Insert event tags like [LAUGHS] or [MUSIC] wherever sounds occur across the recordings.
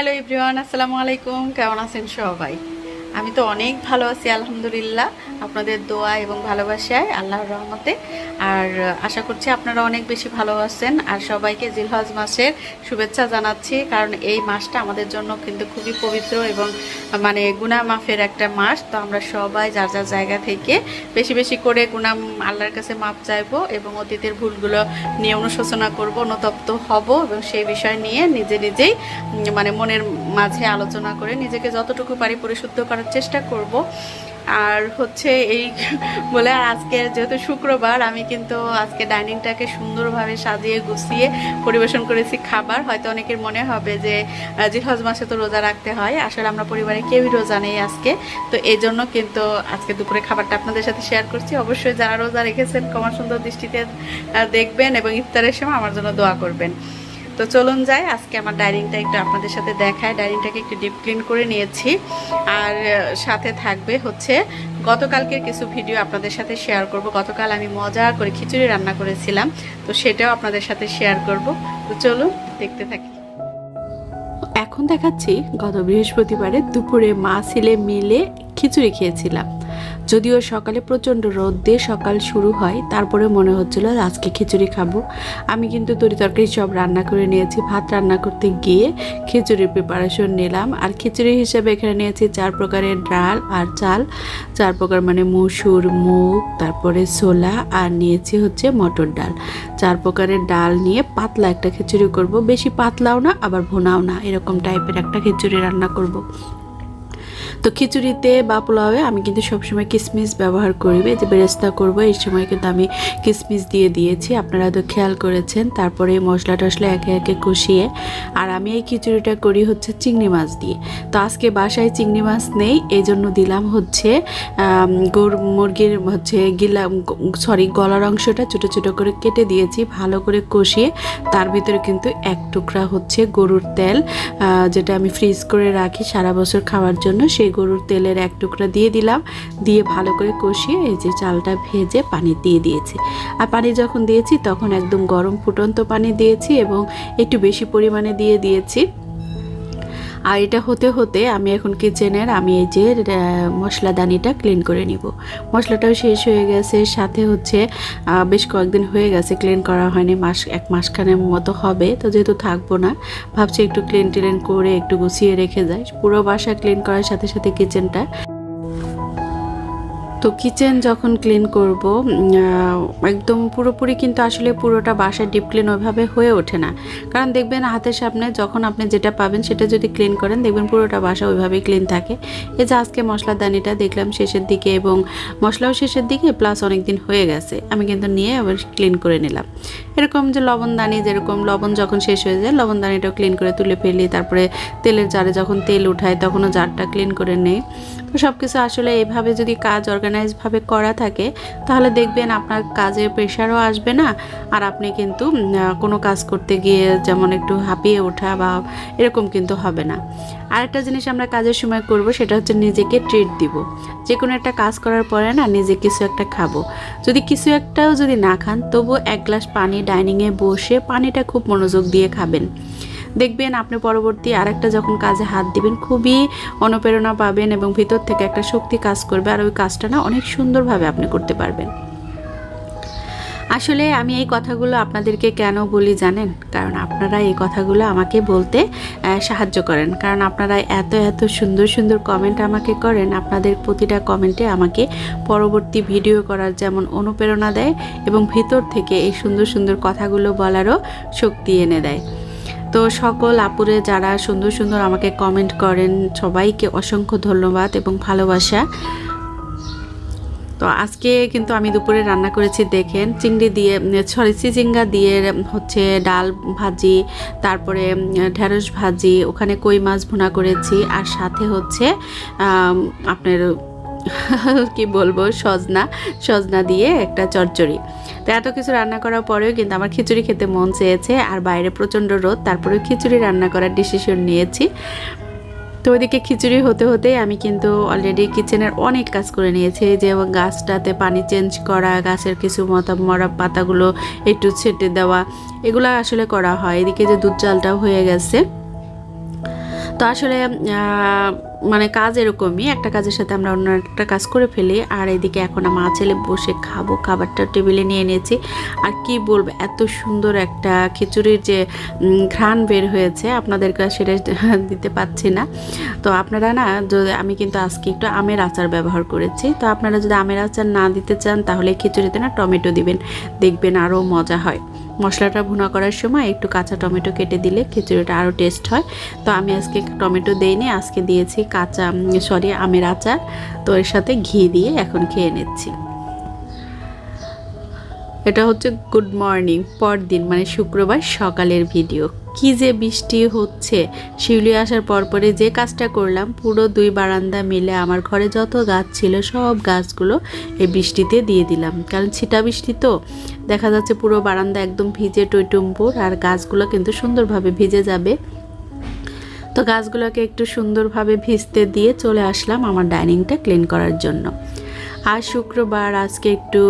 Hello everyone আসসালামু আলাইকুম। কেমন আছেন সবাই? আমি তো অনেক ভালো আছি, আলহামদুলিল্লাহ। আপনাদের দোয়া এবং ভালোবাসায়, আল্লাহর রহমতে। আর আশা করছি আপনারা অনেক বেশি ভালো আছেন। আর সবাইকে জিলহজ মাসের শুভেচ্ছা জানাচ্ছি, কারণ এই মাসটা আমাদের জন্য কিন্তু খুবই পবিত্র এবং মানে গুনা মাফের একটা মাস। তো আমরা সবাই যার যার জায়গা থেকে বেশি বেশি করে গুনাহ আল্লাহর কাছে মাপ চাইব এবং অতীতের ভুলগুলো নিয়ে অনুশোচনা করব, অনুতপ্ত হব এবং সেই বিষয় নিয়ে নিজে নিজেই মানে মনের মাঝে আলোচনা করে নিজেকে যতটুকু পারি পরিশুদ্ধ করার চেষ্টা করব। আর হচ্ছে এই বলে আর আজকে যেহেতু শুক্রবার আমি কিন্তু আজকে ডাইনিংটাকে সুন্দরভাবে সাজিয়ে গুছিয়ে পরিবেশন করেছি খাবার। হয়তো অনেকের মনে হবে যে আহ, জিলহজ মাসে তো রোজা রাখতে হয়। আসলে আমরা পরিবারে কেউই রোজা নেই আজকে। তো এই জন্য কিন্তু আজকে দুপুরে খাবারটা আপনাদের সাথে শেয়ার করছি। অবশ্যই যারা রোজা রেখেছেন কমার সুন্দর দৃষ্টিতে দেখবেন এবং ইফতারের সময় আমার জন্য দোয়া করবেন। তো চলুন যাই, আজকে আমার ডাইনিংটা একটু আপনাদের সাথে দেখায়। ডাইনিংটাকে একটু ডিপ ক্লিন করে নিয়েছি। আর সাথে থাকবে হচ্ছে গতকালকের কিছু ভিডিও আপনাদের সাথে শেয়ার করব। গতকাল আমি মজা করে খিচুড়ি রান্না করেছিলাম, তো সেটাও আপনাদের সাথে শেয়ার করব। তো চলুন, দেখতে থাকি। এখন দেখাচ্ছি গত বৃহস্পতিবারে দুপুরে মা ছেলে মিলে খিচুড়ি খেয়েছিলাম। যদিও সকালে প্রচণ্ড রোদ দিয়ে সকাল শুরু হয়, তারপরে মনে হচ্ছিল, আজকে খিচুড়ি খাব। আমি কিন্তু তরি তরকারি সব রান্না করে নিয়েছি, ভাত রান্না করতে গিয়ে খিচুড়ির প্রিপারেশন নিলাম। আর খিচুড়ি হিসেবে এখানে নিয়েছি চার প্রকারের ডাল আর চাল। চার প্রকার মানে মসুর মুগ, তারপরে ছোলা আর নিয়েছি হচ্ছে মটর ডাল। চার প্রকারের ডাল নিয়ে পাতলা একটা খিচুড়ি করব। বেশি পাতলাও না, আবার ভোনাও না, এরকম টাইপের একটা খিচুড়ি রান্না করব। তো খিচুড়িতে বা পোলাওয়ে আমি কিন্তু সবসময় কিসমিস ব্যবহার করি যে বেরেস্তা করব, এই সময় কিন্তু আমি কিসমিস দিয়ে দিয়েছি। আপনারা তো খেয়াল করেছেন, তারপরে মশলা টশলা একে একে কষিয়ে, আর আমি এই খিচুড়িটা করি হচ্ছে চিংড়ি মাছ দিয়ে। তো আজকে বাসায় চিংড়ি মাছ নেই এই জন্য দিলাম হচ্ছে গরু মুরগির হচ্ছে গিলা, সরি, গলার অংশটা ছোট ছোট করে কেটে দিয়েছি, ভালো করে কষিয়ে, তার ভিতরে কিন্তু এক টুকরা হচ্ছে গরুর তেল যেটা আমি ফ্রিজ করে রাখি সারা বছর খাওয়ার জন্য, সেই গরুর তেলের এক টুকরা দিয়ে দিলাম। দিয়ে ভালো করে কষিয়ে এই যে চালটা ভেজে পানি দিয়ে দিয়েছি। আর পানি যখন দিয়েছি তখন একদম গরম ফুটন্ত পানি দিয়েছি এবং একটু বেশি পরিমাণে দিয়ে দিয়েছি। আর এটা হতে হতে আমি এখন কিচেনের আমি এই যে মশলাদানিটা ক্লিন করে নিব। মশলাটাও শেষ হয়ে গেছে, সাথে হচ্ছে বেশ কয়েকদিন হয়ে গেছে ক্লিন করা হয়নি, মাস, এক মাসখানের মতো হবে, তো যেহেতু থাকব না, ভাবছি একটু ক্লিন টিলেন করে একটু গুছিয়ে রেখে যাই। পুরো বাসা ক্লিন করার সাথে সাথে কিচেনটা তো কিচেন যখন ক্লিন করব একদম পুরোপুরি কিন্তু আসলে পুরোটা বাসায় ডিপ ক্লিন ওইভাবে হয়ে ওঠে না। কারণ দেখবেন হাতের সামনে যখন আপনি যেটা পাবেন সেটা যদি ক্লিন করেন, দেখবেন পুরোটা বাসা ওইভাবেই ক্লিন থাকে। এই যে আজকে মশলাদানিটা দেখলাম শেষের দিকে এবং মশলাও শেষের দিকে, প্লাস অনেক দিন হয়ে গেছে। আমি কিন্তু নিয়ে আবার ক্লিন করে নিলাম। এরকম যে লবণদানি যেরকম লবণ যখন শেষ হয়ে যায় লবণদানিটাও ক্লিন করে তুলে ফেলি। তারপরে তেলের জারে যখন তেল উঠায়, তখনও জারটা ক্লিন করে নেই। তো সব কিছু আসলে এইভাবে যদি কাজ অর্গানাইজভাবে করা থাকে, তাহলে দেখবেন আপনার কাজের প্রেশারও আসবে না। আর আপনি কিন্তু কোনো কাজ করতে গিয়ে যেমন একটু হাঁপিয়ে ওঠা বা এরকম কিন্তু হবে না। আরেকটা জিনিস আমরা কাজের সময় করব, সেটা হচ্ছে নিজেকে ট্রিট দিব। যে কোনো একটা কাজ করার পরে না, নিজে কিছু একটা খাব। যদি কিছু একটাও যদি না খান তবু এক গ্লাস পানি ডাইনিংয়ে বসে পানিটা খুব মনোযোগ দিয়ে খাবেন। দেখবেন আপনি পরবর্তী আরেকটা যখন কাজে হাত দিবেন, খুবই অনুপ্রেরণা পাবেন এবং ভিতর থেকে একটা শক্তি কাজ করবে আর ওই কাজটা না অনেক সুন্দরভাবে আপনি করতে পারবেন। আসলে আমি এই কথাগুলো আপনাদেরকে কেন বলি জানেন? কারণ আপনারা এই কথাগুলো আমাকে বলতে সাহায্য করেন। কারণ আপনারা এত এত সুন্দর সুন্দর কমেন্ট আমাকে করেন, আপনাদের প্রতিটা কমেন্টে আমাকে পরবর্তী ভিডিও করার যেমন অনুপ্রেরণা দেয় এবং ভিতর থেকে এই সুন্দর সুন্দর কথাগুলো বলারও শক্তি এনে দেয়। তো সকল আপুরে যারা সুন্দর সুন্দর আমাকে কমেন্ট করেন, সবাইকে অসংখ্য ধন্যবাদ এবং ভালোবাসা। তো আজকে কিন্তু আমি দুপুরে রান্না করেছি, দেখেন, চিংড়ি দিয়ে সরি চিচিঙ্গা দিয়ে হচ্ছে ডাল ভাজি, তারপরে ঢেঁড়স ভাজি, ওখানে কই মাছ ভুনা করেছি, আর সাথে হচ্ছে আপনার [LAUGHS] কি বলব, সজনা সজনা দিয়ে একটা চচ্চড়ি। তো এত কিছু রান্না করার পরেও কিন্তু আমার খিচুড়ি খেতে মন চেয়েছে, আর বাইরে প্রচণ্ড রোদ, তারপরেও খিচুড়ি রান্না করার ডিসিশন নিয়েছি। তো ওইদিকে খিচুড়ি হতে হতে আমি কিন্তু অলরেডি কিচেনের অনেক কাজ করে নিয়েছি যে গাছটাতে পানি চেঞ্জ করা, গাছের কিছু মতো, মরা পাতাগুলো একটু ছেটে দেওয়া, এগুলো আসলে করা হয়। এদিকে যে দুধ চালটাও হয়ে গেছে। তো আসলে মানে কাজ এরকমই, একটা কাজের সাথে আমরা অন্য একটা কাজ করে ফেলি। আর এদিকে এখন মা ছেলে বসে খাব, খাবারটা টেবিলে নিয়ে নিয়েছি। আর কি বলব, এত সুন্দর একটা খিচুড়ির যে ঘ্রাণ বের হয়েছে আপনাদেরকে সেটা [LAUGHS] দিতে পাচ্ছি না। তো আপনারা না, যদি আমি কিন্তু আজকে একটু আমের আচার ব্যবহার করেছি। তো আপনারা যদি আমের আচার না দিতে চান, তাহলে খিচুড়িতে না টমেটো দিবেন, দেখবেন আরও মজা হয়। মশলাটা ভুনা করার সময় একটু কাঁচা টমেটো কেটে দিলে খিচুড়িটা আরও টেস্ট হয়। তো আমি আজকে টমেটো দেইনি, আজকে দিয়েছি কাঁচা সরি আমের আচার। তো এর সাথে ঘি দিয়ে এখন খেয়ে নিচ্ছি। এটা হচ্ছে গুড মর্নিং পরদিন মানে শুক্রবার সকালের ভিডিও কি যে বৃষ্টি হচ্ছে, শিউলি আসার পরপরে যে কাজটা করলাম, পুরো দুই বারান্দা মিলে আমার ঘরে যত গাছ ছিল, সব গাছগুলো এই বৃষ্টিতে দিয়ে দিলাম। কারণ ছিটা বৃষ্টি তো, দেখা যাচ্ছে পুরো বারান্দা একদম ভিজে টইটুম্পুর আর গাছগুলো কিন্তু সুন্দরভাবে ভিজে যাবে। তো গাছগুলোকে একটু সুন্দরভাবে ভিজতে দিয়ে চলে আসলাম আমার ডাইনিংটা ক্লিন করার জন্য। আর শুক্রবার আজকে একটু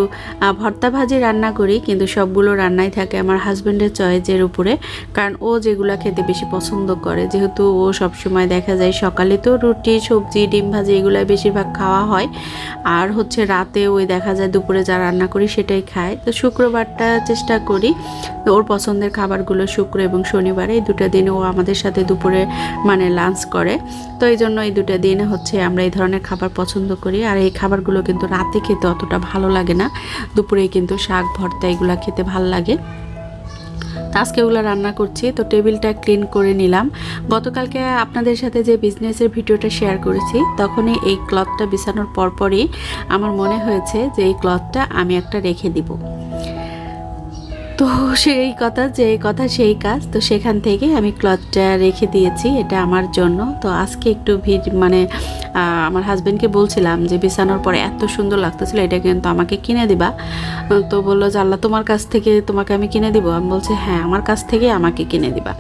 ভর্তা ভাজি রান্না করি, কিন্তু সবগুলো রান্নাই থাকে আমার হাজব্যান্ডের চয়েজের উপরে। কারণ ও যেগুলো খেতে বেশি পছন্দ করে, যেহেতু ও সবসময় দেখা যায় সকালে তো রুটি, সবজি, ডিম ভাজি এগুলাই বেশিরভাগ খাওয়া হয়। আর হচ্ছে রাতে ওই দেখা যায় দুপুরে যা রান্না করি সেটাই খায়। তো শুক্রবারটা চেষ্টা করি, ওর পছন্দের খাবারগুলো শুক্র এবং শনিবারে, এই দুটো দিনে ও আমাদের সাথে দুপুরে মানে লাঞ্চ করে। তো এই জন্য এই দুটো দিন হচ্ছে আমরা এই ধরনের খাবার পছন্দ করি। আর এই খাবারগুলো কিন্তু রাতে খেতে অতটা ভালো লাগে না। দুপুরে কিন্তু শাক, ভর্তা এগুলো খেতে ভালো লাগে। আজকে ওগুলো রান্না করছি। তো টেবিলটা ক্লিন করে নিলাম। গতকালকে আপনাদের সাথে যে বিজনেসের ভিডিওটা শেয়ার করেছি, তখনই এই ক্লথটা বিছানোর পরপরই আমার মনে হয়েছে যে এই ক্লথটা আমি একটা রেখে দিব। তো সেই কথা, যে কথা সেই কাজ। তো সেখান থেকে আমি ক্লথটা রেখে দিয়েছি, এটা আমার জন্য। তো আজকে একটু ভিড মানে আমার হাজব্যান্ডকে বলছিলাম যে, বিছানোর পরে এত সুন্দর লাগতেছিল, এটা কিন্তু আমাকে কিনে দিবা। তো বলল যে, আল্লাহ তোমার কাছ থেকে, তোমাকে আমি কিনে দিব। আমি বলছি হ্যাঁ আমার কাছ থেকে আমাকে কিনে দিবা।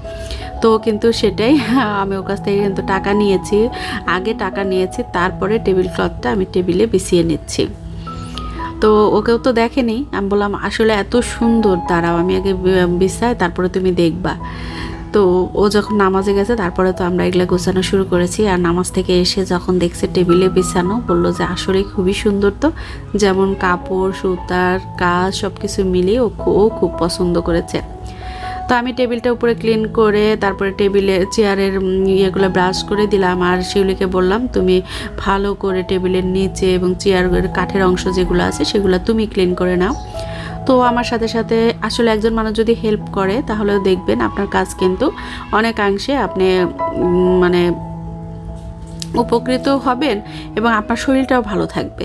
তো কিন্তু সেটাই, আমি ওর কাছ থেকে কিন্তু টাকা নিয়েছি। আগে টাকা নিয়েছি, তারপরে টেবিল ক্লথটা আমি টেবিলে বিছিয়ে নিচ্ছি। তো ওকেও তো দেখেনি। আমি বললাম, আসলে এত সুন্দর, দাঁড়াও, আমি আগে বিছায় তারপরে তুমি দেখবা। তো ও যখন নামাজে গেছে, তারপরে তো আমরা এগুলো গোছানো শুরু করেছি। আর নামাজ থেকে এসে যখন দেখছে টেবিলে বিছানো, বলল যে আসলে খুবই সুন্দর তো। যেমন কাপড়, সুতার, কাজ সব কিছু মিলিয়ে ও খুব পছন্দ করেছে। তো আমি টেবিলটা উপরে ক্লিন করে, তারপরে টেবিলে চেয়ারের ইয়েগুলো ব্রাশ করে দিলাম। আর শিউলিকে বললাম, তুমি ভালো করে টেবিলের নিচে এবং চেয়ারের কাঠের অংশ যেগুলো আছে, সেগুলো তুমি ক্লিন করে নাও। তো আমার সাথে সাথে আসলে একজন মানুষ যদি হেল্প করে তাহলে দেখবেন আপনার কাজ কিন্তু অনেকাংশে আপনি মানে উপকৃত হবেন এবং আপনার শরীরটাও ভালো থাকবে।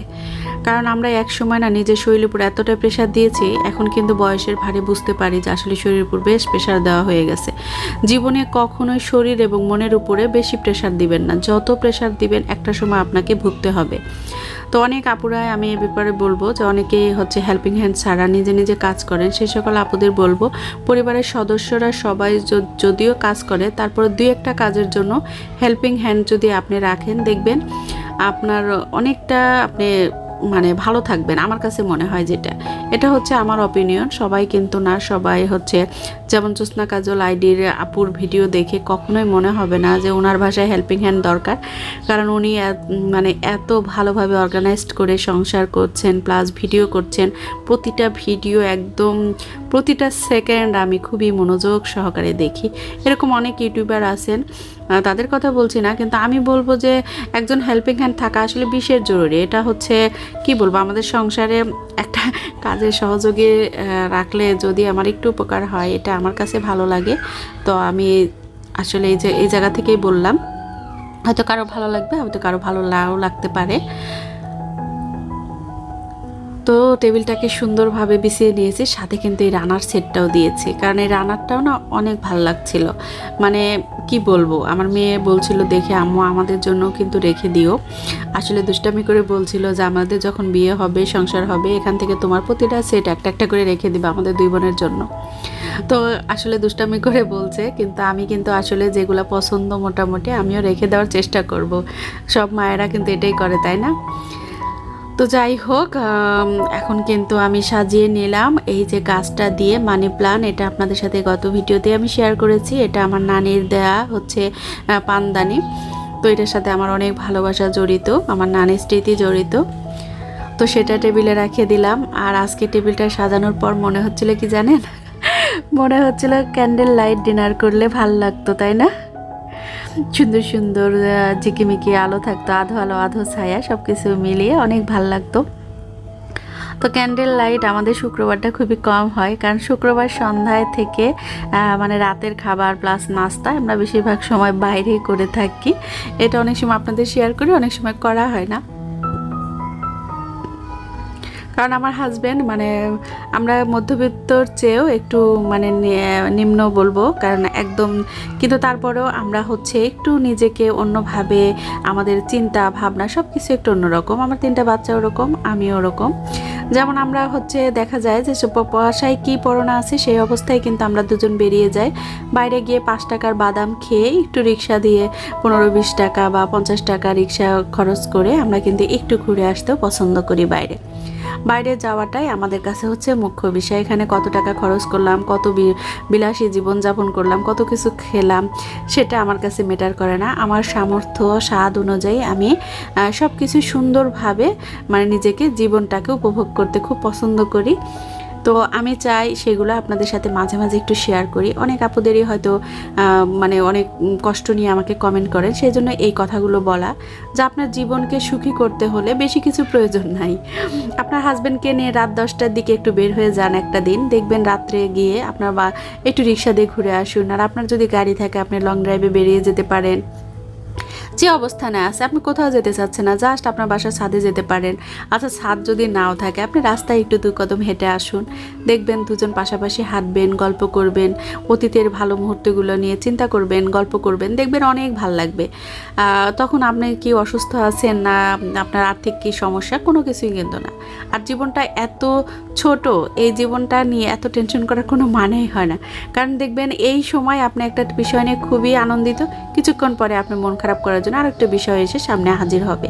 কারণ আমরা এক সময় না নিজের শরীরের উপর এতটা প্রেশার দিয়েছি, এখন কিন্তু বয়সের ভারে বুঝতে পারি যে আসলে শরীরের উপর বেশ প্রেশার দেওয়া হয়ে গেছে। জীবনে কখনোই শরীর এবং মনের উপরে বেশি প্রেশার দিবেন না। যত প্রেশার দিবেন একটা সময় আপনাকে ভুগতে হবে। তো অনেক আপুরাই আমি এ ব্যাপারে বলব যে অনেকে হচ্ছে হেল্পিং হ্যান্ড ছাড়া নিজে নিজে কাজ করেন। সেই সকল আপুদের বলব, পরিবারের সদস্যরা সবাই যদিও কাজ করে, তারপর দুই একটা কাজের জন্য হেল্পিং হ্যান্ড যদি আপনি রাখেন, দেখবেন আপনার অনেকটা আপনি মানে ভালো থাকবেন। আমার কাছে মনে হয় যেটা। এটা হচ্ছে আমার অপিনিয়ন সবাই কিন্তু না, সবাই হচ্ছে যেমন জ্যোৎস্না কাজল আইডির আপুর ভিডিও দেখে কখনোই মনে হবে না যে ওনার ভাষায় হেল্পিং হ্যান্ড দরকার। কারণ উনি মানে এত ভালোভাবে অর্গানাইজড করে সংসার করছেন প্লাস ভিডিও করছেন। প্রতিটা ভিডিও একদম, প্রতিটা সেকেন্ড আমি খুবই মনোযোগ সহকারে দেখি। এরকম অনেক ইউটিউবার আছেন তাদের কথা বলছি না, কিন্তু আমি বলব যে একজন হেল্পিং হ্যান্ড থাকা আসলে বিশেষ জরুরি। এটা হচ্ছে কি বলব, আমাদের সংসারে একটা কাজের সহযোগী রাখলে যদি আমার একটু উপকার হয়, এটা আমার কাছে ভালো লাগে। তো আমি আসলে এই যে, এই জায়গা থেকেই বললাম। হয়তো কারও ভালো লাগবে, হয়তো কারও ভালো নাও লাগতে পারে। তো টেবিলটাকে সুন্দরভাবে বিছিয়ে নিয়েছি। সাথে কিন্তু এই রানার সেটটাও দিয়েছি। কারণ এই রানারটাও না অনেক ভালো লাগছিল। মানে কি বলব, আমার মেয়ে বলছিল, দেখে আম্মু, আমাদের জন্য কিন্তু রেখে দিও। আসলে দুষ্টামি করে বলছিল যে, আমাদের যখন বিয়ে হবে, সংসার হবে, এখান থেকে তোমার প্রতিটা সেট একটা একটা করে রেখে দিবা আমাদের দুই বোনের জন্য। তো আসলে দুষ্টামি করে বলছে, কিন্তু আমি কিন্তু আসলে যেগুলো পছন্দ মোটামুটি আমিও রেখে দেওয়ার চেষ্টা করব। সব মায়েরা কিন্তু এটাই করে, তাই না? তো যাই হোক এখন কিন্তু আমি সাজিয়ে নিলাম এই যে গাছটা দিয়ে মানি প্লান এটা আপনাদের সাথে গত ভিডিওতে আমি শেয়ার করেছি। এটা আমার নানির দেয়া হচ্ছে পানদানি। তো এটার সাথে আমার অনেক ভালোবাসা জড়িত, আমার নানির স্মৃতি জড়িত। তো সেটা টেবিলে রেখে দিলাম। আর আজকে টেবিলটা সাজানোর পর মনে হচ্ছিল কি জানেন? [LAUGHS] মনে হচ্ছিল ক্যান্ডেল লাইট ডিনার করলে ভালো লাগতো, তাই না? সুন্দর সুন্দর ঝিকিমিকি আলো থাকতো, আধো আলো, আধো ছায়া সব কিছু মিলিয়ে অনেক ভালো লাগতো। তো ক্যান্ডেল লাইট আমাদের শুক্রবারটা খুবই কম হয়, কারণ শুক্রবার সন্ধ্যায় থেকে মানে রাতের খাবার প্লাস নাস্তা আমরা বেশিরভাগ সময় বাইরেই করে থাকি। এটা অনেক সময় আপনাদের শেয়ার করি অনেক সময় করা হয় না। কারণ আমার হাজব্যান্ড মানে আমরা মধ্যবিত্তর চেয়েও একটু মানে নিম্ন বলব, কারণ একদম, কিন্তু তারপরেও আমরা হচ্ছে একটু নিজেকে অন্যভাবে, আমাদের চিন্তা, ভাবনা সব কিছু একটু অন্যরকম। আমার তিনটা বাচ্চা ওরকম আমি ওরকম। যেমন আমরা হচ্ছে দেখা যায় যে পয়সায় কী পড়না আছে সেই অবস্থায় কিন্তু আমরা দুজন বেরিয়ে যাই। বাইরে গিয়ে পাঁচ টাকার বাদাম খেয়ে একটু রিক্সা দিয়ে পনেরো বিশ টাকা বা পঞ্চাশ টাকা রিক্সা খরচ করে আমরা কিন্তু একটু ঘুরে আসতেও পছন্দ করি বাইরে। বাইরে যাওয়াটাই আমাদের কাছে হচ্ছে মুখ্য বিষয়। এখানে কত টাকা খরচ করলাম, কত বিলাসী জীবনযাপন করলাম, কত কিছু খেলাম, সেটা আমার কাছে মেটার করে না। আমার সামর্থ্য, স্বাদ অনুযায়ী আমি সব কিছু সুন্দরভাবে মানে নিজেকে জীবনটাকে উপভোগ করতে খুব পছন্দ করি। তো আমি চাই সেগুলো আপনাদের সাথে মাঝে মাঝে একটু শেয়ার করি। অনেক আপুদেরই হয়তো মানে অনেক কষ্ট নিয়ে আমাকে কমেন্ট করেন। সেই জন্য এই কথাগুলো বলা। যে আপনার জীবনকে সুখী করতে হলে বেশি কিছু প্রয়োজন নাই। আপনার হাজব্যান্ডকে নিয়ে রাত দশটার দিকে একটু বের হয়ে যান একটা দিন। দেখবেন রাত্রে গিয়ে আপনার বা, একটু রিক্সা দিয়ে ঘুরে আসুন। আর আপনার যদি গাড়ি থাকে, আপনি লং ড্রাইভে বেরিয়ে যেতে পারেন। যে অবস্থানে আছে, আপনি কোথাও যেতে চাচ্ছেন না জাস্ট আপনার বাসার ছাদে যেতে পারেন। আচ্ছা ছাদ যদি নাও থাকে, আপনি রাস্তায় একটু দু কদম হেঁটে আসুন। দেখবেন দুজন পাশাপাশি হাঁটবেন, গল্প করবেন, অতীতের ভালো মুহূর্তগুলো নিয়ে চিন্তা করবেন, গল্প করবেন, দেখবেন অনেক ভালো লাগবে। তখন আপনি কি অসুস্থ আছেন না, আপনার আর্থিক কি সমস্যা, কোনো কিছুই কিন্তু না। আর জীবনটা এত ছোট, এই জীবনটা নিয়ে এত টেনশন করার কোনো মানেই হয় না। কারণ দেখবেন, এই সময় আপনি একটা বিষয় নিয়ে খুবই আনন্দিত, কিছুক্ষণ পরে আপনি মন খারাপ করার জন্য আরেকটা বিষয় এসে সামনে হাজির হবে।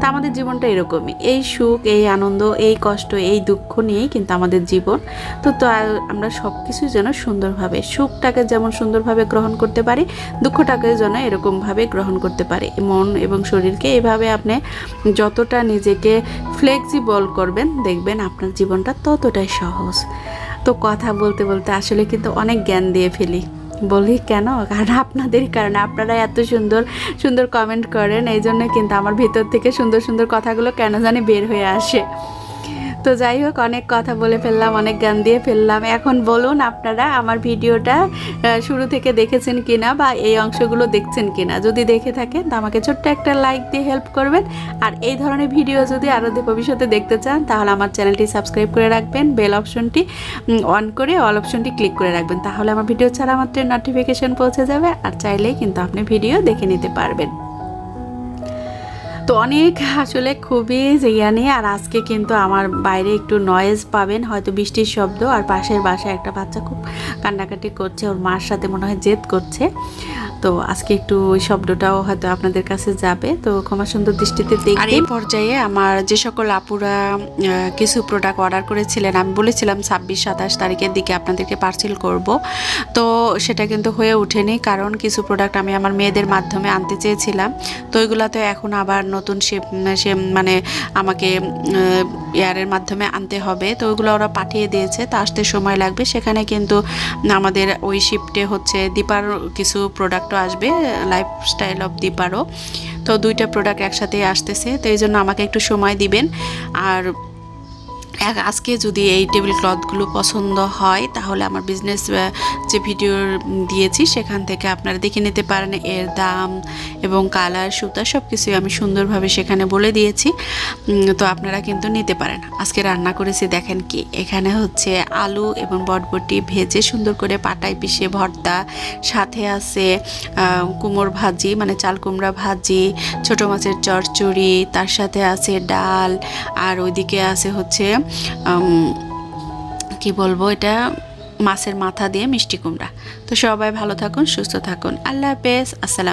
তা আমাদের জীবনটা এরকমই। এই সুখ, এই আনন্দ, এই কষ্ট, এই দুঃখ নিয়েই কিন্তু আমাদের জীবন। তো আমরা সব কিছু যেন সুন্দরভাবে, সুখটাকে যেমন সুন্দরভাবে গ্রহণ করতে পারি, দুঃখটাকে যেন এরকমভাবে গ্রহণ করতে পারি। মন এবং শরীরকে এভাবে আপনি যতটা নিজেকে ফ্লেক্সিবল করবেন, দেখবেন আপনার জীবনটা ততটাই সহজ। তো কথা বলতে বলতে আসলে কিন্তু অনেক জ্ঞান দিয়ে ফেলি। বলি, কেন? কারণ আপনাদেরই কারণে আপনারা এত সুন্দর সুন্দর কমেন্ট করেন এই জন্য কিন্তু আমার ভিতর থেকে সুন্দর সুন্দর কথাগুলো কেন জানি বের হয়ে আসে। তো যাই হোক, অনেক কথা বলে ফেললাম, অনেক গান দিয়ে ফেললাম। এখন বলুন আপনারা, আমার ভিডিওটা শুরু থেকে দেখেছেন কিনা বা এই অংশগুলো দেখছেন কিনা? যদি দেখে থাকেন, তো আমাকে ছোট্ট একটা লাইক দিয়ে হেল্প করবেন। আর এই ধরনের ভিডিও যদি আরও ভবিষ্যতে দেখতে চান, তাহলে আমার চ্যানেলটি সাবস্ক্রাইব করে রাখবেন, বেল অপশনটি অন করে অল অপশনটি ক্লিক করে রাখবেন। তাহলে আমার ভিডিও ছাড়া মাত্র নোটিফিকেশন পৌঁছে যাবে। আর চাইলেই কিন্তু আপনি ভিডিও দেখে নিতে পারবেন। তো অনেক আসলে খুবই ইয়া নেই আর আজকে কিন্তু আমার বাইরে একটু নয়েজ পাবেন, হয়তো বৃষ্টির শব্দ, আর পাশের বাসায় একটা বাচ্চা খুব কান্নাকাটি করছে, ওর মার সাথে মনে হয় জেদ করছে। তো আজকে একটু ওই শব্দটাও হয়তো আপনাদের কাছে যাবে। তো ক্ষমা সুন্দর দৃষ্টিতে দেখবেন। আর এই পর্যায়ে আমার যে সকল আপুরা কিছু প্রোডাক্ট অর্ডার করেছিলেন, আমি বলেছিলাম ছাব্বিশ, সাতাশ তারিখের দিকে আপনাদেরকে পার্সেল করব। তো সেটা কিন্তু হয়ে ওঠেনি, কারণ কিছু প্রোডাক্ট আমি আমার মেয়েদের মাধ্যমে আনতে চেয়েছিলাম। তো ওইগুলো তো এখন আবার নতুন সে মানে আমাকে এয়ারের মাধ্যমে আনতে হবে। তো ওইগুলো ওরা পাঠিয়ে দিয়েছে, তা আসতে সময় লাগবে। সেখানে কিন্তু আমাদের ওই শিফটে হচ্ছে দীপার কিছু প্রোডাক্টও আসবে লাইফস্টাইল অফ দীপারও তো দুইটা প্রোডাক্ট একসাথে আসতেছে, তো এই জন্য আমাকে একটু সময় দিবেন। আর আজকে যদি এই টেবিল ক্লথগুলো পছন্দ হয়, তাহলে আমার বিজনেস যে ভিডিও দিয়েছি, সেখান থেকে আপনারা দেখে নিতে পারেন এর দাম এবং কালার সুতা সব কিছুই আমি সুন্দরভাবে সেখানে বলে দিয়েছি। তো আপনারা কিন্তু নিতে পারেন। আজকে রান্না করেছি, দেখেন কি, এখানে হচ্ছে আলু এবং বটবটি ভেজে সুন্দর করে পাটায় পিষে ভর্তা, সাথে আছে কুমড়ো ভাজি মানে চাল কুমড়া ভাজি, ছোট মাছের চচ্চড়ি তার সাথে আছে ডাল, আর ওইদিকে আছে হচ্ছে কি বলব, এটা মাছের মাথা দিয়ে মিষ্টি কুমড়া। তো সবাই ভালো থাকুন, সুস্থ থাকুন। আল্লাহ হাফেজ, আসসালাম